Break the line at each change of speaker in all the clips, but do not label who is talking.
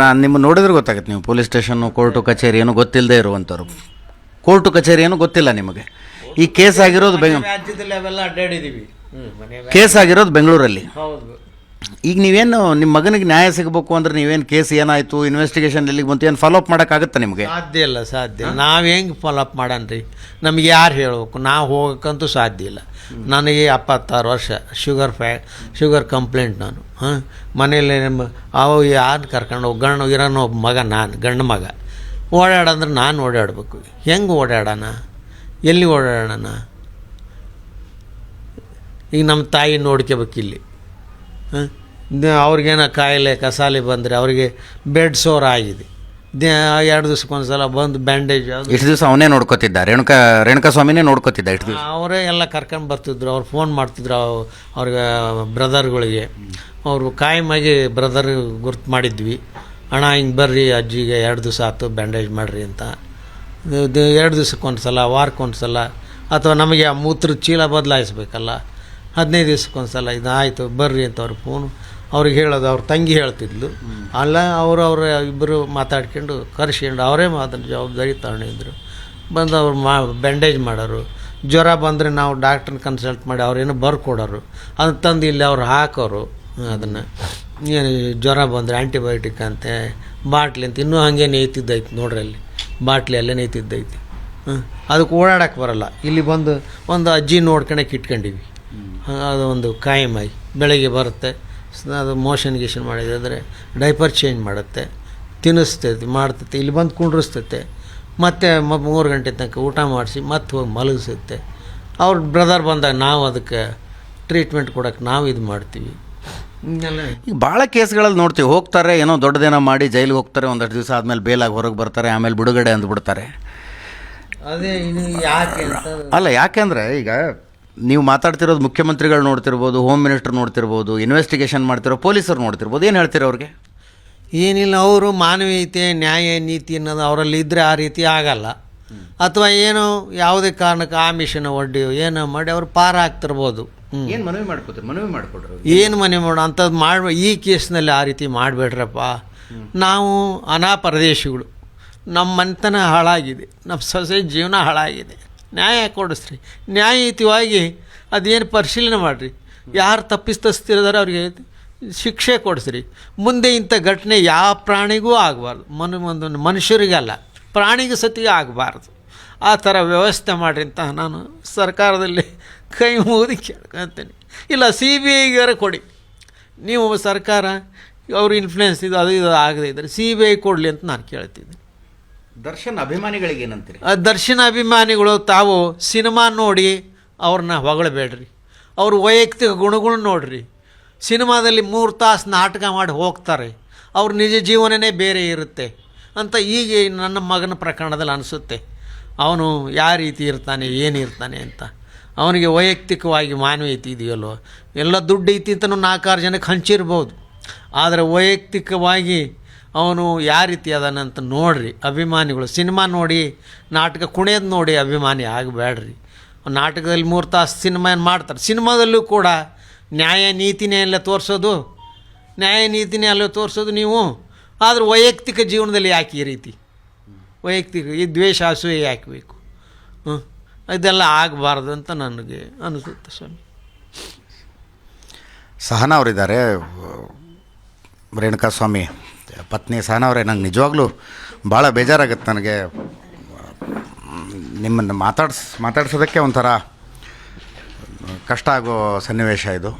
ನಾನು ನಿಮ್ಮ ನೋಡಿದ್ರೆ ಗೊತ್ತಾಗುತ್ತೆ ನೀವು ಪೊಲೀಸ್ ಸ್ಟೇಷನ್ನು ಕೋರ್ಟು ಕಚೇರಿ ಏನು ಗೊತ್ತಿಲ್ಲದೆ ಇರುವಂಥವ್ರು. ಕೋರ್ಟು ಕಚೇರಿ ಏನು ಗೊತ್ತಿಲ್ಲ ನಿಮಗೆ. ಈ ಕೇಸ್ ಆಗಿರೋದು ಬೆಂಗ
ರಾಜ್ಯದಲ್ಲಿ ಅವೆಲ್ಲ ಅಡ್ಡಾಡಿದೀವಿ. ಮನೆ
ಕೇಸ್ ಆಗಿರೋದು ಬೆಂಗಳೂರಲ್ಲಿ.
ಹೌದು.
ಈಗ ನೀವೇನು ನಿಮ್ಮ ಮಗನಿಗೆ ನ್ಯಾಯ ಸಿಗಬೇಕು ಅಂದ್ರೆ ನೀವೇನು ಕೇಸ್ ಏನಾಯಿತು? ಇನ್ವೆಸ್ಟಿಗೇಷನ್ ಎಲ್ಲಿಗೆ ಬಂತು, ಏನು ಫಾಲೋ ಅಪ್ ಮಾಡೋಕ್ಕಾಗತ್ತಾ ನಿಮಗೆ?
ಸಾಧ್ಯ ಇಲ್ಲ, ಸಾಧ್ಯ ನಾವು ಹೆಂಗೆ ಫಾಲೋಅಪ್ ಮಾಡನ್ರಿ? ನಮ್ಗೆ ಯಾರು ಹೇಳ್ಬೇಕು? ನಾವು ಹೋಗೋಕ್ಕಂತೂ ಸಾಧ್ಯ ಇಲ್ಲ. ನನಗೆ ಎಪ್ಪತ್ತಾರು ವರ್ಷ ಶುಗರ್ ಫ್ಯಾ ಶುಗರ್ ಕಂಪ್ಲೇಂಟ್ ನಾನು. ಹಾಂ? ಮನೇಲಿ ನಿಮ್ಮ ಅವು ಯಾರು ಕರ್ಕೊಂಡು ಹೋಗಿ ಗಂಡು ಇರೋನು ಒಬ್ಬ ಮಗ ನಾನು, ಗಂಡು ಮಗ. ಓಡಾಡಂದ್ರೆ ನಾನು ಓಡಾಡಬೇಕು. ಹೆಂಗೆ ಓಡಾಡೋಣ? ಎಲ್ಲಿ ಓಡಾಡೋಣ ಈಗ ನಮ್ಮ ತಾಯಿ ನೋಡ್ಕೋಬೇಕು ಇಲ್ಲಿ ಅವ್ರಿಗೇನೋ ಕಾಯಿಲೆ ಕಸಾಲೆ ಬಂದರೆ ಅವರಿಗೆ ಬೆಡ್ ಸೋರ್ ಆಗಿದೆ. ದೇ- ಎರಡು ದಿವ್ಸಕ್ಕೊಂದು ಸಲ ಬಂದು ಬ್ಯಾಂಡೇಜ್
ಇಷ್ಟು ದಿವಸ ಅವನೇ ನೋಡ್ಕೋತಿದ್ದ ರೇಣುಕಾ ರೇಣುಕಾ ಸ್ವಾಮಿನೇ ನೋಡ್ಕೋತಿದ್ದ ಇಷ್ಟು ದಿವಸ?
ಅವರೇ ಎಲ್ಲ ಕರ್ಕೊಂಡು ಬರ್ತಿದ್ರು ಅವ್ರು ಫೋನ್ ಮಾಡ್ತಿದ್ರು ಅವ್- ಅವ್ರಿಗೆ ಬ್ರದರ್ಗಳಿಗೆ. ಅವರು ಕಾಯಮಾಗಿ ಬ್ರದರ್ ಗುರ್ತು ಮಾಡಿದ್ವಿ ಅಣ್ಣ ಹಿಂಗೆ ಬರ್ರಿ ಅಜ್ಜಿಗೆ ಎರಡು ದಿವಸ ಆಯ್ತು ಬ್ಯಾಂಡೇಜ್ ಮಾಡಿರಿ ಅಂತ. ಇದು- ಇದು ಎರಡು ದಿವ್ಸಕ್ಕೊಂದು ಸಲ ವಾರಕ್ಕೊಂದು ಸಲ ಅಥವಾ ನಮಗೆ ಆ ಮೂತ್ರ ಚೀಲ ಬದಲಾಯಿಸ್ಬೇಕಲ್ಲ ಹದಿನೈದು ದಿವ್ಸಕ್ಕೊಂದು ಸಲ ಆಯಿತು ಬರ್ರಿ ಅಂತ ಅವ್ರು ಫೋನು ಅವ್ರಿಗೆ ಹೇಳೋದು ಅವ್ರ ತಂಗಿ ಹೇಳ್ತಿದ್ಲು. ಅಲ್ಲ ಅವರು ಅವರ ಇಬ್ಬರು ಮಾತಾಡ್ಕೊಂಡು ಕರ್ಸ್ಕೊಂಡು ಅವರೇ ಅದನ್ನ ಜವಾಬ್ದಾರಿ ತಗೊಂಡಿದ್ರು. ಬಂದು ಅವ್ರು ಮಾ ಬ್ಯಾಂಡೇಜ್ ಮಾಡೋರು. ಜ್ವರ ಬಂದರೆ ನಾವು ಡಾಕ್ಟ್ರನ್ನ ಕನ್ಸಲ್ಟ್ ಮಾಡಿ ಅವ್ರೇನೋ ಬರ್ಕೊಡೋರು. ಅದನ್ನ ತಂದು ಇಲ್ಲಿ ಅವ್ರು ಹಾಕೋರು ಅದನ್ನು. ಏನು ಜ್ವರ ಬಂದರೆ ಆ್ಯಂಟಿಬಯೋಟಿಕ್ ಅಂತೆ ಬಾಟ್ಲಿ ಅಂತ ಇನ್ನೂ ಹಾಗೆ ನೇಯ್ತಿದ್ದೈತೆ ನೋಡ್ರಿ ಅಲ್ಲಿ. ಬಾಟ್ಲಿ ಅಲ್ಲೇ ನೇಯ್ತಿದ್ದೈತಿ. ಹಾಂ ಅದಕ್ಕೆ ಓಡಾಡಕ್ಕೆ ಬರಲ್ಲ. ಇಲ್ಲಿ ಬಂದು ಒಂದು ಅಜ್ಜಿ ನೋಡ್ಕೊಳಕ್ಕೆ ಇಟ್ಕೊಂಡಿವಿ ಅದು ಒಂದು ಕಾಯಮಾಗಿ ಬೆಳಗ್ಗೆ ಬರುತ್ತೆ. ಅದು ಮೋಷನ್ ಗೀಷನ್ ಮಾಡಿದ್ರೆ ಡೈಪರ್ ಚೇಂಜ್ ಮಾಡುತ್ತೆ ತಿನ್ನಿಸ್ತೈತಿ ಮಾಡ್ತೈತೆ ಇಲ್ಲಿ ಬಂದು ಕುಂಡ್ರಿಸ್ತೈತೆ. ಮತ್ತೆ ಮ ಮೂರು ಗಂಟೆ ತನಕ ಊಟ ಮಾಡಿಸಿ ಮತ್ತೆ ಹೋಗಿ ಮಲಗಿಸುತ್ತೆ. ಅವ್ರ ಬ್ರದರ್ ಬಂದಾಗ ನಾವು ಅದಕ್ಕೆ ಟ್ರೀಟ್ಮೆಂಟ್ ಕೊಡೋಕೆ ನಾವು ಇದು ಮಾಡ್ತೀವಿ.
ಈಗ ಭಾಳ ಕೇಸ್ಗಳಲ್ಲಿ ನೋಡ್ತೀವಿ ಹೋಗ್ತಾರೆ ಏನೋ ದೊಡ್ಡದೇನೋ ಮಾಡಿ ಜೈಲಿಗೆ ಹೋಗ್ತಾರೆ ಒಂದಷ್ಟು ದಿವಸ ಆದಮೇಲೆ ಬೇಲಾಗಿ ಹೊರಗೆ ಬರ್ತಾರೆ ಆಮೇಲೆ ಬಿಡುಗಡೆ ಅಂದ್ಬಿಡ್ತಾರೆ.
ಅದೇ ಯಾಕೆ
ಅಲ್ಲ ಯಾಕೆಂದರೆ ಈಗ ನೀವು ಮಾತಾಡ್ತಿರೋದು ಮುಖ್ಯಮಂತ್ರಿಗಳು ನೋಡ್ತಿರ್ಬೋದು ಹೋಮ್ ಮಿನಿಸ್ಟರ್ ನೋಡ್ತಿರ್ಬೋದು ಇನ್ವೆಸ್ಟಿಗೇಷನ್ ಮಾಡ್ತಿರೋ ಪೊಲೀಸರು ನೋಡ್ತಿರ್ಬೋದು ಏನು ಹೇಳ್ತೀರ ಅವ್ರಿಗೆ?
ಏನಿಲ್ಲ ಅವರು ಮಾನವೀಯತೆ ನ್ಯಾಯ ನೀತಿ ಅನ್ನೋದು ಅವರಲ್ಲಿ ಇದ್ದರೆ ಆ ರೀತಿ ಆಗಲ್ಲ. ಅಥವಾ ಏನು ಯಾವುದೇ ಕಾರಣಕ್ಕೆ ಆಮಿಷನ ಒಡ್ಡಿ ಏನೋ ಮಾಡಿ ಅವ್ರು ಪಾರ ಆಗ್ತಿರ್ಬೋದು.
ಏನು ಮನವಿ ಮಾಡ್ಕೋತೀರಿ? ಮನವಿ ಮಾಡಿಕೊಡ್ರಿ
ಏನು ಮನವಿ ಮಾಡೋ ಅಂಥದ್ದು ಮಾಡ್ಬೇ ಈ ಕೇಸ್ನಲ್ಲಿ ಆ ರೀತಿ ಮಾಡಬೇಡ್ರಪ್ಪ. ನಾವು ಅನಾಪ್ರದೇಶಿಗಳು. ನಮ್ಮ ಮನೆತನ ಹಾಳಾಗಿದೆ. ನಮ್ಮ ಸೊಸೆ ಜೀವನ ಹಾಳಾಗಿದೆ. ನ್ಯಾಯ ಕೊಡಿಸ್ರಿ. ನ್ಯಾಯಯುತವಾಗಿ ಅದೇನು ಪರಿಶೀಲನೆ ಮಾಡಿರಿ. ಯಾರು ತಪ್ಪಿಸ್ತಿರೋದಾರೆ ಅವ್ರಿಗೆ ಶಿಕ್ಷೆ ಕೊಡಿಸ್ರಿ. ಮುಂದೆ ಇಂಥ ಘಟನೆ ಯಾವ ಪ್ರಾಣಿಗೂ ಆಗಬಾರ್ದು. ಮನು ಒಂದು ಮನುಷ್ಯರಿಗಲ್ಲ. ಪ್ರಾಣಿಗೂ ಸತಿಗೆ ಆಗಬಾರ್ದು. ಆ ಥರ ವ್ಯವಸ್ಥೆ ಮಾಡಿರಿ ಅಂತ ನಾನು ಸರ್ಕಾರದಲ್ಲಿ ಕೈ ಮುಗಿದು ಕೇಳ್ಕೊತೀನಿ. ಇಲ್ಲ ಸಿ ಬಿ ಐಗಾರ ಕೊಡಿ. ನೀವು ಸರ್ಕಾರ, ಅವ್ರ ಇನ್ಫ್ಲುಯೆನ್ಸ್ ಇದು, ಅದು ಇದು ಆಗದೆ ಇದ್ದರೆ ಸಿ ಬಿ ಐ ಕೊಡಲಿ ಅಂತ ನಾನು ಕೇಳ್ತಿದ್ದೀನಿ.
ದರ್ಶನ್ ಅಭಿಮಾನಿಗಳಿಗೆ ಏನಂತೀರಿ?
ದರ್ಶನ ಅಭಿಮಾನಿಗಳು, ತಾವು ಸಿನಿಮಾ ನೋಡಿ ಅವ್ರನ್ನ ಹೊಗಳಬೇಡ್ರಿ. ಅವ್ರ ವೈಯಕ್ತಿಕ ಗುಣಗಳು ನೋಡ್ರಿ. ಸಿನಿಮಾದಲ್ಲಿ ಮೂರು ತಾಸು ನಾಟಕ ಮಾಡಿ ಹೋಗ್ತಾರೆ. ಅವ್ರ ನಿಜ ಜೀವನನೇ ಬೇರೆ ಇರುತ್ತೆ ಅಂತ ಈಗ ನನ್ನ ಮಗನ ಪ್ರಕರಣದಲ್ಲಿ ಅನಿಸುತ್ತೆ. ಅವನು ಯಾವ ರೀತಿ ಇರ್ತಾನೆ ಏನಿರ್ತಾನೆ ಅಂತ. ಅವನಿಗೆ ವೈಯಕ್ತಿಕವಾಗಿ ಮಾನವೀಯತೆ ಇದೆಯಲ್ವೋ ಎಲ್ಲ ದುಡ್ಡು ಐತಿ ಅಂತಲೂ ನಾಲ್ಕಾರು ಜನಕ್ಕೆ ಹಂಚಿರ್ಬೋದು. ಆದರೆ ವೈಯಕ್ತಿಕವಾಗಿ ಅವನು ಯಾವ ರೀತಿ ಅದಾನಂತ ನೋಡ್ರಿ, ಅಭಿಮಾನಿಗಳು. ಸಿನಿಮಾ ನೋಡಿ, ನಾಟಕ ಕುಣಿಯೋದು ನೋಡಿ ಅಭಿಮಾನಿ ಆಗಬೇಡ್ರಿ ನಾಟಕದಲ್ಲಿ ಮೂರು ತಾಸು ಸಿನಿಮಾ ಏನು ಮಾಡ್ತಾರೆ? ಸಿನಿಮಾದಲ್ಲೂ ಕೂಡ ನ್ಯಾಯ ನೀತಿನೇ ಎಲ್ಲ ತೋರಿಸೋದು, ನ್ಯಾಯ ನೀತಿನೇ ಅಲ್ಲ ತೋರಿಸೋದು ನೀವು. ಆದ್ರೆ ವೈಯಕ್ತಿಕ ಜೀವನದಲ್ಲಿ ಯಾಕೆ ಈ ರೀತಿ? ವೈಯಕ್ತಿಕ, ಈ ದ್ವೇಷ ಅಸೂಯೆ ಯಾಕೆ ಬೇಕು? ಹ್ಞೂ ಇದೆಲ್ಲ ಆಗಬಾರ್ದು ಅಂತ ನನಗೆ ಅನಿಸುತ್ತೆ ಸ್ವಾಮಿ.
ಸಹನಾ ಅವರಿದ್ದಾರೆ. ರೇಣುಕಾ ಸ್ವಾಮಿ ಪತ್ನಿ ಸಾನವರೇ ನಂಗೆ ನಿಜವಾಗ್ಲೂ ಭಾಳ ಬೇಜಾರಾಗುತ್ತೆ ನನಗೆ. ನಿಮ್ಮನ್ನು ಮಾತಾಡ್ಸ್ ಮಾತಾಡ್ಸೋದಕ್ಕೆ ಒಂಥರ ಕಷ್ಟ ಆಗೋ ಸನ್ನಿವೇಶ ಇದು.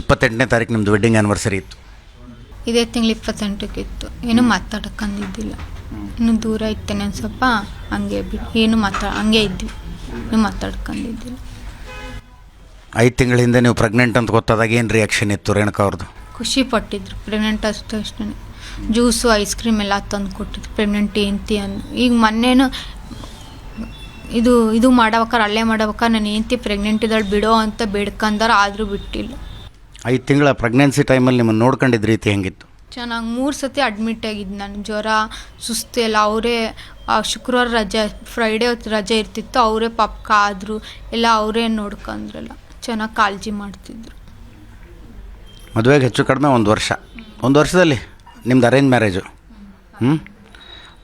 ಇಪ್ಪತ್ತೆಂಟನೇ ತಾರೀಕು ನಿಮ್ಮದು ವೆಡ್ಡಿಂಗ್ ಆ್ಯನಿವರ್ಸರಿ ಇತ್ತು.
ಇದೇ ತಿಂಗಳು ಇಪ್ಪತ್ತೆಂಟಕ್ಕೆ ಇತ್ತು ಏನು ಮಾತಾಡೋಕ್ಕಂದಿದ್ದಿಲ್ಲ. ಇನ್ನು ದೂರ ಇತ್ತೇನೆ ಒಂದು ಸ್ವಲ್ಪ ಹಂಗೆ ಬಿಟ್ಟು ಏನು ಮಾತಾ ಹಂಗೆ ಇದ್ವಿ. ಏನು ಮಾತಾಡ್ಕೊಂಡಿದ್ದಿಲ್ಲ
ಐದು ತಿಂಗಳ ಹಿಂದೆ ನೀವು ಪ್ರೆಗ್ನೆಂಟ್ ಅಂತ ಗೊತ್ತಾದಾಗ ಏನು ರಿಯಾಕ್ಷನ್ ಇತ್ತು ರೇಣುಕಾ ಅವ್ರದ್ದು
ಖುಷಿ ಪಟ್ಟಿದ್ರು. ಪ್ರೆಗ್ನೆಂಟ್ ಅಷ್ಟು ಅಷ್ಟೇ ಜ್ಯೂಸು ಐಸ್ ಕ್ರೀಮ್ ಎಲ್ಲ ತಂದು ಕೊಟ್ಟಿದ್ರು ಪ್ರೆಗ್ನೆಂಟ್ ಏಂತಿ ಅನ್ನು ಈಗ ಮೊನ್ನೆನು ಇದು ಇದು ಮಾಡಬೇಕಾರೆ ಅಲ್ಲೇ ಮಾಡ್ಬೇಕಾರೆ ನಾನು ಏಂತಿ ಪ್ರೆಗ್ನೆಂಟ್ ಇದ್ದಾಳೆ ಬಿಡೋ ಅಂತ ಬೇಡ್ಕಂದಾರ ಆದರೂ ಬಿಟ್ಟಿಲ್ಲ.
ಐದು ತಿಂಗಳ ಪ್ರೆಗ್ನೆನ್ಸಿ ಟೈಮಲ್ಲಿ ನಿಮ್ಮನ್ನು ನೋಡ್ಕೊಂಡಿದ್ದ ರೀತಿ ಹೆಂಗಿತ್ತು?
ಚೆನ್ನಾಗಿ ಮೂರು ಸತಿ ಅಡ್ಮಿಟ್ ಆಗಿದ್ದು ನಾನು ಜ್ವರ ಸುಸ್ತು ಎಲ್ಲ ಅವರೇ ಶುಕ್ರವಾರ ರಜೆ ಫ್ರೈಡೇ ಹೊತ್ತು ರಜೆ ಇರ್ತಿತ್ತು ಅವರೇ ಪಾಪ ಕಾದ್ರು ಎಲ್ಲ ಅವರೇ ನೋಡ್ಕೊಂಡ್ರಲ್ಲ ಚೆನ್ನಾಗಿ ಕಾಳಜಿ ಮಾಡ್ತಿದ್ರು.
ಮದುವೆಗೆ ಹೆಚ್ಚು ಕಡಿಮೆ ಒಂದು ವರ್ಷ. ಒಂದು ವರ್ಷದಲ್ಲಿ? ನಿಮ್ದು ಅರೇಂಜ್ ಮ್ಯಾರೇಜು ಹ್ಞೂ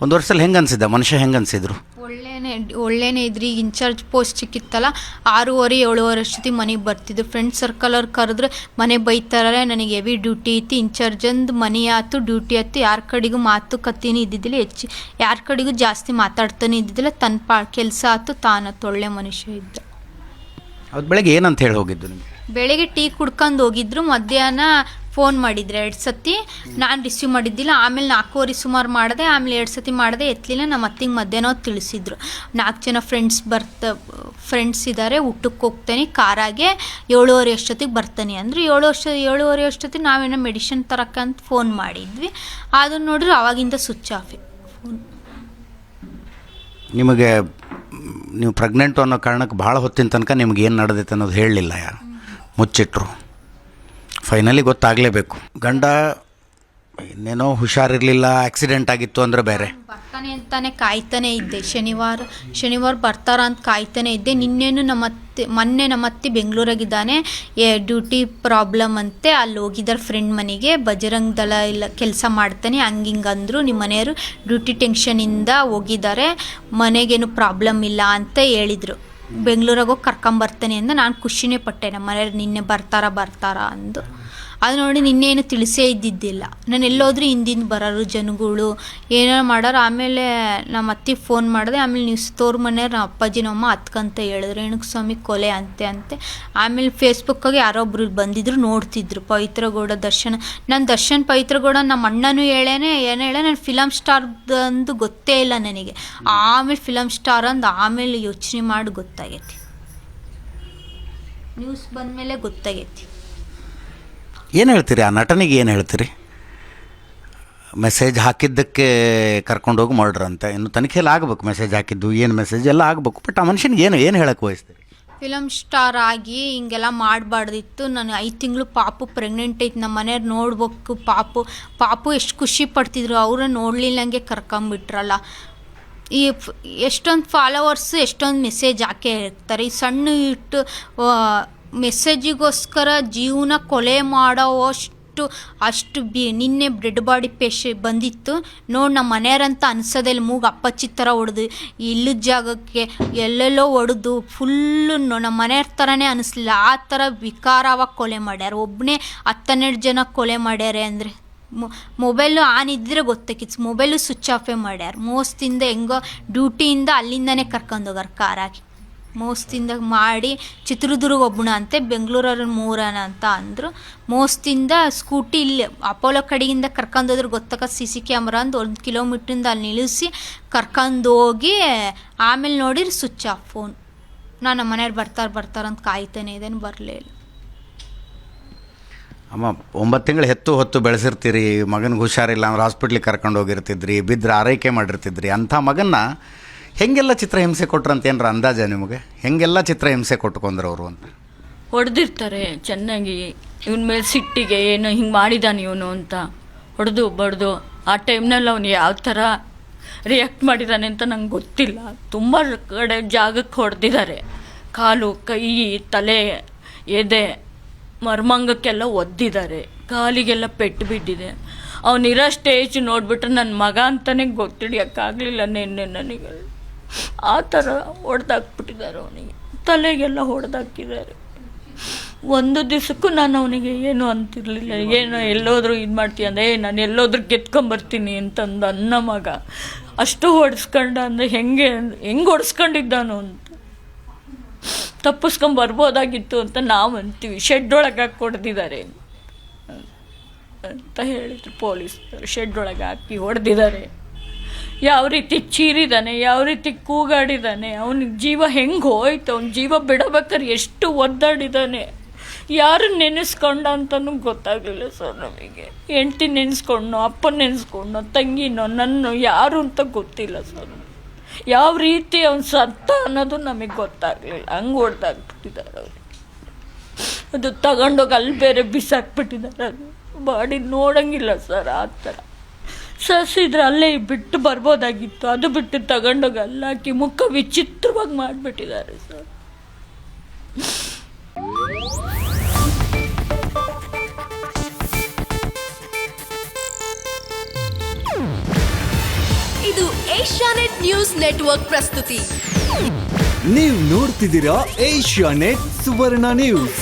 ಒಂದು ವರ್ಷದಲ್ಲಿ ಹೆಂಗೆ ಅನಿಸಿದ್ದ? ಮನುಷ್ಯ ಹೆಂಗೆ ಅನಿಸಿದ್ರು?
ಒಳ್ಳೆನೇ ಒಳ್ಳೆಯೇ ಇದ್ರಿ ಈಗ ಇನ್ಚಾರ್ಜ್ ಪೋಸ್ಟ್ ಸಿಕ್ಕಿತ್ತಲ್ಲ ಆರೂವರೆ ಏಳುವರೆ ಅಷ್ಟೊತ್ತಿಗೆ ಮನೆಗೆ ಬರ್ತಿದ್ರು. ಫ್ರೆಂಡ್ ಸರ್ಕಲ್ ಅವ್ರು ಕರೆದ್ರೆ ಮನೆ ಬೈತಾರೆ ನನಗೆ ಹೆವಿ ಡ್ಯೂಟಿ ಐತಿ ಇನ್ಚಾರ್ಜ್ ಅಂದು ಮನೆ ಆಯ್ತು ಡ್ಯೂಟಿ ಆಯ್ತು ಯಾರ ಕಡೆಗೂ ಮಾತು ಕತ್ತಿನೇ ಇದ್ದಿದ್ದಿಲ್ಲ ಹೆಚ್ಚು ಯಾರ ಕಡೆಗೂ ಜಾಸ್ತಿ ಮಾತಾಡ್ತಾನೆ ಇದ್ದಿದ್ದಿಲ್ಲ ತನ್ನ ಪಾ ಕೆಲಸ ಆಯ್ತು ತಾನತ್ತು ಒಳ್ಳೆ ಮನುಷ್ಯ ಇದ್ದ.
ಅದು ಬೆಳಗ್ಗೆ ಏನಂತ ಹೇಳಿ ಹೋಗಿದ್ದು ನಿಮಗೆ?
ಬೆಳಗ್ಗೆ ಟೀ ಕುಡ್ಕೊಂಡು ಹೋಗಿದ್ರು ಮಧ್ಯಾಹ್ನ ಫೋನ್ ಮಾಡಿದ್ರೆ ಎರಡು ಸತಿ. ನಾನು ರಿಸೀವ್ ಮಾಡಿದ್ದಿಲ್ಲ ಆಮೇಲೆ ನಾಲ್ಕೂವರೆ ಸುಮಾರು ಮಾಡಿದೆ ಆಮೇಲೆ ಎರಡು ಸತಿ ಮಾಡಿದೆ ಎತ್ತಲಿಲ್ಲ ನಮ್ಮ ಅತ್ತಿಗೆ ಮಧ್ಯಾಹ್ನ ತಿಳಿಸಿದ್ರು. ನಾಲ್ಕು ಜನ ಫ್ರೆಂಡ್ಸ್ ಬರ್ತ ಫ್ರೆಂಡ್ಸ್ ಇದ್ದಾರೆ ಊಟಕ್ಕೆ ಹೋಗ್ತೇನೆ ಕಾರಾಗೆ ಏಳುವರೆ ಅಷ್ಟೊತ್ತಿಗೆ ಬರ್ತಾನೆ ಅಂದ್ರೆ. ಏಳು ವರ್ಷ ಏಳುವರೆ ಅಷ್ಟೊತ್ತಿಗೆ ನಾವೇನೋ ಮೆಡಿಸಿನ್ ತರಕ್ಕಂತ ಫೋನ್ ಮಾಡಿದ್ವಿ. ಅದನ್ನು ನೋಡಿದ್ರೆ ಅವಾಗಿಂದ ಸ್ವಿಚ್ ಆಫ್ ಫೋನ್
ನಿಮಗೆ ನೀವು ಪ್ರೆಗ್ನೆಂಟು ಅನ್ನೋ ಕಾರಣಕ್ಕೆ ಭಾಳ ಹೊತ್ತಿನ ತನಕ ನಿಮ್ಗೆ ಏನು ನಡೆದೈತೆ ಅನ್ನೋದು ಹೇಳಲಿಲ್ಲ ಯಾ ಮುಚ್ಚಿಟ್ರು. ಫೈನಲಿ ಗೊತ್ತಾಗಲೇಬೇಕು. ಗಂಡ ಇನ್ನೇನೋ ಹುಷಾರಿರಲಿಲ್ಲ ಆಕ್ಸಿಡೆಂಟ್ ಆಗಿತ್ತು ಅಂದರೆ ಬೇರೆ.
ಬರ್ತಾನೆ ಅಂತಾನೆ ಕಾಯ್ತಾನೆ ಇದ್ದೆ. ಶನಿವಾರ ಶನಿವಾರ ಬರ್ತಾರ ಅಂತ ಕಾಯ್ತಾನೆ ಇದ್ದೆ. ನಿನ್ನೇನು ನಮ್ಮ ಅತ್ತೆ, ಮೊನ್ನೆ ನಮ್ಮ ಅತ್ತೆ ಬೆಂಗಳೂರಾಗಿದ್ದಾನೆ. ಡ್ಯೂಟಿ ಪ್ರಾಬ್ಲಮ್ ಅಂತೆ. ಅಲ್ಲಿ ಹೋಗಿದ್ದಾರೆ ಫ್ರೆಂಡ್ ಮನೆಗೆ. ಬಜರಂಗ್ ದಳ ಇಲ್ಲ, ಕೆಲಸ ಮಾಡ್ತಾನೆ. ಅಂದರು ನಿಮ್ಮ ಮನೆಯವರು ಡ್ಯೂಟಿ ಟೆನ್ಷನಿಂದ ಹೋಗಿದ್ದಾರೆ. ಮನೆಗೇನು ಪ್ರಾಬ್ಲಮ್ ಇಲ್ಲ ಅಂತ ಹೇಳಿದರು. ಬೆಂಗಳೂರಾಗ ಹೋಗಿ ಕರ್ಕೊಂಬರ್ತಾನೆ ಅಂತ ನಾನು ಖುಷಿನೇ ಪಟ್ಟೆ. ನಮ್ಮ ಮನೆಯವ್ರು ನಿನ್ನೆ ಬರ್ತಾರ ಬರ್ತಾರ ಅಂದು. ಅದು ನೋಡಿ ನಿನ್ನೇನು ತಿಳಿಸೇ ಇದ್ದಿದ್ದಿಲ್ಲ. ನಾನು ಎಲ್ಲೋದ್ರೂ ಹಿಂದಿಂದ ಬರೋರು, ಜನಗಳು, ಏನೋ ಮಾಡೋರು, ಆಮೇಲೆ ನಮ್ಮ ಅತ್ತಿಗೆ ಫೋನ್ ಮಾಡಿದೆ. ಆಮೇಲೆ ನೀವು ತೋರ್ ಮನೆಯವ್ರು ನಮ್ಮ ಅಪ್ಪಾಜಿ, ನಮ್ಮ ಹತ್ಕಂತ ಹೇಳಿದ್ರು. ರೇಣುಕ ಸ್ವಾಮಿ, ಕೊಲೆ ಅಂತೆ ಅಂತೆ. ಆಮೇಲೆ ಫೇಸ್ಬುಕ್ಕಾಗೆ ಯಾರೊಬ್ರು ಬಂದಿದ್ರು, ನೋಡ್ತಿದ್ರು. ಪವಿತ್ರಗೌಡ ದರ್ಶನ. ನಾನು ದರ್ಶನ್ ಪವಿತ್ರಗೌಡ ನಮ್ಮ ಅಣ್ಣನೂ ಹೇಳೇನೆ, ಏನು ಹೇಳ ನಾನು ಫಿಲಮ್ ಸ್ಟಾರ್ದಂದು ಗೊತ್ತೇ ಇಲ್ಲ ನನಗೆ. ಆಮೇಲೆ ಫಿಲಮ್ ಸ್ಟಾರ್ ಅಂದು ಆಮೇಲೆ ಯೋಚನೆ ಮಾಡಿ ಗೊತ್ತಾಗೈತಿ. ನ್ಯೂಸ್ ಬಂದಮೇಲೆ ಗೊತ್ತಾಗೈತಿ.
ಏನು ಹೇಳ್ತೀರಿ? ಆ ನಟನಿಗೆ ಏನು ಹೇಳ್ತೀರಿ? ಮೆಸೇಜ್ ಹಾಕಿದ್ದಕ್ಕೆ ಕರ್ಕೊಂಡೋಗಿ ಮಾಡ್ರ ಅಂತ ಇನ್ನು ತನಿಖೆಯಲ್ಲಿ ಆಗಬೇಕು ಮೆಸೇಜ್ ಹಾಕಿದ್ದು, ಏನು ಮೆಸೇಜ್ ಎಲ್ಲ ಆಗಬೇಕು. ಬಟ್ ಆ ಮನುಷ್ಯನಿಗೆ ಏನು ಏನು ಹೇಳಕ್ಕೆ ಬಯಸ್ತೀರಿ?
ಫಿಲಮ್ ಸ್ಟಾರ್ ಆಗಿ ಹಿಂಗೆಲ್ಲ ಮಾಡಬಾರ್ದಿತ್ತು. ನಾನು ಐದು ತಿಂಗಳು ಪಾಪು ಪ್ರೆಗ್ನೆಂಟ್ ಐತೆ. ನಮ್ಮ ಮನೆಯವ್ರು ನೋಡ್ಬೇಕು. ಪಾಪು ಪಾಪು ಎಷ್ಟು ಖುಷಿ ಪಡ್ತಿದ್ರು. ಅವರೇ ನೋಡಲಿಲ್ಲಂಗೆ ಕರ್ಕೊಂಬಿಟ್ರಲ್ಲ. ಈ ಎಷ್ಟೊಂದು ಫಾಲೋವರ್ಸ್ ಎಷ್ಟೊಂದು ಮೆಸೇಜ್ ಹಾಕೇ ಇರ್ತಾರೆ ಈ ಸಣ್ಣ ಇಟ್ಟು ಮೆಸೇಜಿಗೋಸ್ಕರ ಜೀವನ ಕೊಲೆ ಮಾಡೋ ಅಷ್ಟು ಅಷ್ಟು ಬಿ, ನಿನ್ನೆ ಡೆಡ್ ಬಾಡಿ ಪೇಶ ಬಂದಿತ್ತು. ನೋಡಿ ನಮ್ಮ ಮನೆಯವರಂತ ಅನ್ಸೋದಲ್ಲಿ ಮೂಗು ಅಪ್ಪಚ್ಚಿ ಥರ ಹೊಡೆದು ಇಲ್ಲದ ಜಾಗಕ್ಕೆ ಎಲ್ಲೆಲ್ಲೋ ಹೊಡೆದು ಫುಲ್ಲು ನಮ್ಮ ಮನೆಯವ್ರ ಥರನೇ ಅನಿಸ್ಲಿಲ್ಲ. ಆ ಥರ ವಿಕಾರವಾಗಿ ಕೊಲೆ ಮಾಡ್ಯಾರ. ಒಬ್ಬನೇ ಹತ್ತನ್ನೆರಡು ಜನ ಕೊಲೆ ಮಾಡ್ಯಾರೆ ಅಂದರೆ ಮೊಬೈಲು ಆನ್ ಇದ್ದರೆ ಗೊತ್ತಾಕಿತ್ತು ಮೊಬೈಲು ಸ್ವಿಚ್ ಆಫೇ ಮಾಡ್ಯಾರ. ಮೋಸ್ತಿಂದ ಹೆಂಗೋ ಡ್ಯೂಟಿಯಿಂದ ಅಲ್ಲಿಂದನೇ ಕರ್ಕೊಂಡೋಗಾರ ಕಾರಾಗಿ ಮೋಸ್ತಿಂದ ಮಾಡಿ ಚಿತ್ರದುರ್ಗ ಒಬ್ಬಣ ಅಂತೆ ಬೆಂಗಳೂರವ್ರ ಮೂರನ ಅಂತ ಅಂದರು. ಮೋಸ್ತಿಂದ ಸ್ಕೂಟಿ ಇಲ್ಲಿ, ಅಪೋಲೋ ಕಡೆಯಿಂದ ಕರ್ಕೊಂಡೋದ್ರು ಗೊತ್ತಾಗ ಸಿ ಸಿ ಕ್ಯಾಮ್ರಾ ಅಂದು ಒಂದು ಕಿಲೋಮೀಟ್ರಿಂದ ಅಲ್ಲಿ ನಿಲ್ಲಿಸಿ ಕರ್ಕೊಂಡೋಗಿ ಆಮೇಲೆ ನೋಡಿರಿ ಸ್ವಿಚ್ ಆಫ್ ಫೋನ್ ನಾನು ನಮ್ಮ ಮನೆಯವ್ರು ಬರ್ತಾರೆ ಬರ್ತಾರೆ ಅಂತ ಕಾಯ್ತಾನೆ, ಇದೇನು ಬರಲೇ ಇಲ್ಲ.
ಅಮ್ಮ, ಒಂಬತ್ತು ತಿಂಗಳು ಹೆತ್ತು ಹೊತ್ತು ಬೆಳೆಸಿರ್ತೀರಿ, ಮಗನಿಗೆ ಹುಷಾರಿಲ್ಲ ಅಂದ್ರೆ ಹಾಸ್ಪಿಟ್ಲಿಗೆ ಕರ್ಕೊಂಡು ಹೋಗಿರ್ತಿದ್ರಿ ಬಿದ್ದರೆ ಆರೈಕೆ ಮಾಡಿರ್ತಿದ್ರಿ, ಅಂಥ ಮಗನ್ನ ಹೆಂಗೆಲ್ಲ ಚಿತ್ರ ಹಿಂಸೆ ಅಂತ ಏನಾರ ಅಂದಾಜ ನಿಮಗೆ? ಹೆಂಗೆಲ್ಲ ಚಿತ್ರ ಹಿಂಸೆ ಕೊಟ್ಕೊಂಡ್ರು ಅವರು ಅಂತ?
ಹೊಡೆದಿರ್ತಾರೆ, ಚೆನ್ನಾಗಿ. ಇವನ ಮೇಲೆ ಸಿಟ್ಟಿಗೆ ಏನು ಹಿಂಗೆ ಮಾಡಿದಾನೆ ಇವನು ಅಂತ. ಹೊಡೆದು, ಬಡ್ದು. ಆ ಟೈಮ್ನಲ್ಲಿ ಅವನು ಯಾವ ಥರ ರಿಯಾಕ್ಟ್ ಮಾಡಿದ್ದಾನೆ ಅಂತ ನಂಗೆ ಗೊತ್ತಿಲ್ಲ. ತುಂಬ ಕಡೆ ಜಾಗಕ್ಕೆ ಹೊಡೆದಿದ್ದಾರೆ. ಕಾಲು, ಕೈ, ತಲೆ, ಎದೆ, ಮರ್ಮಂಗಕ್ಕೆಲ್ಲ ಒದ್ದಿದ್ದಾರೆ. ಕಾಲಿಗೆಲ್ಲ ಪೆಟ್ಟು ಬಿದ್ದಿದೆ. ಅವನಿರೋ ಸ್ಟೇಜ್ ನೋಡಿಬಿಟ್ರೆ ನನ್ನ ಮಗ ಅಂತಲೇ ಗೊತ್ತಿಡಿಯೋಕ್ಕಾಗಲಿಲ್ಲ ನಿನ್ನೆ ನನಗೆ. ಆ ಥರ ಹೊಡೆದಾಕ್ಬಿಟ್ಟಿದ್ದಾರೆ ಅವನಿಗೆ. ತಲೆಗೆಲ್ಲ ಹೊಡೆದಾಕಿದ್ದಾರೆ. ಒಂದು ದಿವಸಕ್ಕೂ ನಾನು ಅವನಿಗೆ ಏನು ಅಂತಿರಲಿಲ್ಲ. ಏನು ಎಲ್ಲೋದ್ರೂ ಇದು ಮಾಡ್ತೀಯ ಅಂದರೆ ನಾನು ಎಲ್ಲೋದ್ರೂ ಗೆದ್ಕೊಂಬರ್ತೀನಿ ಅಂತಂದು ಅನ್ನ ಮಗ. ಅಷ್ಟು ಹೊಡೆಸ್ಕೊಂಡ ಅಂದರೆ ಹೆಂಗೆ ಹೆಂಗೆ ಹೊಡೆಸ್ಕೊಂಡಿದ್ದಾನು ಅಂತ. ತಪ್ಪಿಸ್ಕೊಂಡು ಬರ್ಬೋದಾಗಿತ್ತು ಅಂತ ನಾವು ಅಂತೀವಿ. ಶೆಡ್ ಒಳಗೆ ಹಾಕಿ ಹೊಡೆದಿದ್ದಾರೆ. ಅಂತ ಹೇಳಿದ್ರು ಪೊಲೀಸ್ ಶೆಡ್ ಒಳಗೆ ಹಾಕಿ ಹೊಡೆದಿದ್ದಾರೆ. ಯಾವ ರೀತಿ ಚೀರಿದಾನೆ, ಯಾವ ರೀತಿ ಕೂಗಾಡಿದಾನೆ ಅವನಿಗೆ ಜೀವ ಹೆಂಗೆ ಹೋಯ್ತು, ಅವ್ನ ಜೀವ ಬಿಡಬೇಕಾದ್ರೆ ಎಷ್ಟು ಒದ್ದಾಡಿದಾನೆ. ಯಾರು ನೆನೆಸ್ಕೊಂಡ ಅಂತಲೂ ಗೊತ್ತಾಗಲಿಲ್ಲ ಸರ್ ನಮಗೆ. ಹೆಂಡ್ತಿ ನೆನೆಸ್ಕೊಂಡು ಅಪ್ಪ ನೆನೆಸ್ಕೊಂಡು ತಂಗಿನೋ, ನನ್ನ, ಯಾರು ಅಂತ ಗೊತ್ತಿಲ್ಲ ಸರ್ ಯಾವ ರೀತಿ ಅವ್ನು ಸತ್ತ ಅನ್ನೋದು ನಮಗೆ ಗೊತ್ತಾಗಲಿಲ್ಲ. ಹಂಗೆ ಹೊಡೆದಾಕ್ಬಿಟ್ಟಿದ್ದಾರೆ ಅವ್ರು. ಅದು ತಗೊಂಡೋಗಿ ಅಲ್ಲಿ ಬೇರೆ ಬಿಸಾಕ್ಬಿಟ್ಟಿದ್ದಾರೆ. ಅದು ಬಾಡಿ ನೋಡಂಗಿಲ್ಲ ಸರ್, ಆ ಥರ. ಸಸಿದ್ರೆ ಅಲ್ಲೇ ಬಿಟ್ಟು ಬರ್ಬೋದಾಗಿತ್ತು. ಅದು ಬಿಟ್ಟು ತಗೊಂಡೋಗಿ ಅಲ್ಲಾಕಿ ಹಾಕಿ ಮುಖ ವಿಚಿತ್ರವಾಗಿ ಮಾಡಿಬಿಟ್ಟಿದ್ದಾರೆ ಸರ್.
ಇದು ಏಷ್ಯಾನೆಟ್ ನ್ಯೂಸ್ ನೆಟ್ವರ್ಕ್ ಪ್ರಸ್ತುತಿ.
ನೀವು ನೋಡ್ತಿದ್ದೀರಾ ಏಷ್ಯಾ ನೆಟ್ ಸುವರ್ಣ ನ್ಯೂಸ್.